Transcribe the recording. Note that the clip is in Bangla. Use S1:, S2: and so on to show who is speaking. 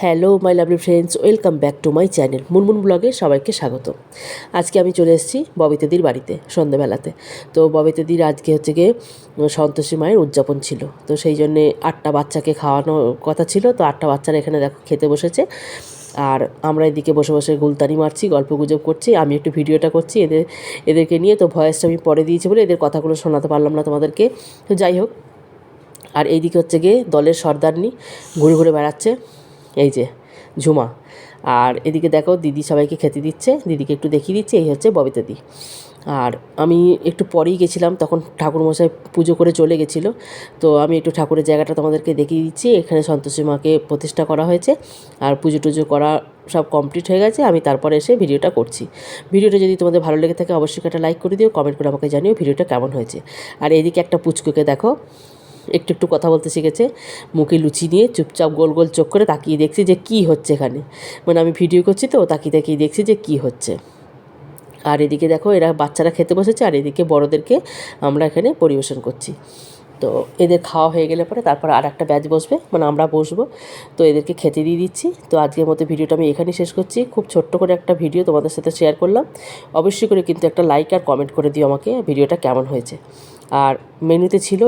S1: Hello, my lovely friends, welcome back to my channel Munmun ব্লগে সবাইকে স্বাগত। আজকে আমি চলে এসেছি ববিতাদির বাড়িতে সন্ধ্যাবেলাতে তো ববিতাদির আজকে হচ্ছে গিয়ে সন্তোষী মায়ের উদযাপন ছিল। তো সেই জন্যে আটটা বাচ্চাকে খাওয়ানোর কথা ছিল। তো আটটা বাচ্চারা এখানে দেখো খেতে বসেছে। আর আমরা এদিকে বসে বসে গুলতানি মারছি, গল্প গুজব করছি, আমি একটু ভিডিওটা করছি এদের, এদেরকে নিয়ে। তো ভয়েসটা আমি পরে দিয়েছি বলে এদের কথাগুলো শোনাতে পারলাম না তোমাদেরকে। তো যাই হোক, আর এইদিকে হচ্ছে গিয়ে দলের সর্দারনি ঘুরে ঘুরে বেড়াচ্ছে। এই যে, ঝুমা। আর এদিকে দেখো, দিদি সবাইকে খেতে দিচ্ছে। দিদিকে একটু দেখিয়ে দিচ্ছে, এই হচ্ছে ববিতাদি আর আমি একটু পরেই গেছিলাম, তখন ঠাকুরমশাই পুজো করে চলে গেছিল। তো আমি একটু ঠাকুরের জায়গাটা তোমাদেরকে দেখিয়ে দিচ্ছি। এখানে সন্তোষী মাকে প্রতিষ্ঠা করা হয়েছে। আর পুজো টুজো করা সব কমপ্লিট হয়ে গেছে। আমি তারপরে এসে ভিডিওটা করছি। ভিডিওটা যদি তোমাদের ভালো লেগে থাকে, অবশ্যই একটা লাইক করে দিও, কমেন্ট করে আমাকে জানিও ভিডিওটা কেমন হয়েছে। আর এদিকে একটা পুচকুকে দেখো একটু একটু কথা বলতে শিখেছে। মুখে লুচি নিয়ে চুপচাপ গোল গোল চোখ করে তাকিয়ে দেখছি যে কী হচ্ছে এখানে। মানে আমি ভিডিও করছি তো, তাকিয়ে তাকিয়ে দেখছি যে কী হচ্ছে। আর এদিকে দেখো, এরা বাচ্চারা খেতে বসেছে, আর এদিকে বড়োদেরকে আমরা এখানে পরিবেশন করছি। তো এদের খাওয়া হয়ে গেলে পরে তারপর আর একটা ব্যাচ বসবে মানে আমরা বসবো। তো এদেরকে খেতে দিয়ে দিচ্ছি। তো আজকের মতো ভিডিওটা আমি এখানেই শেষ করছি। খুব ছোট্ট করে একটা ভিডিও তোমাদের সাথে শেয়ার করলাম। অবশ্যই করে কিন্তু একটা লাইক আর কমেন্ট করে দিও আমাকে, ভিডিওটা কেমন হয়েছে। আর মেনুতে ছিল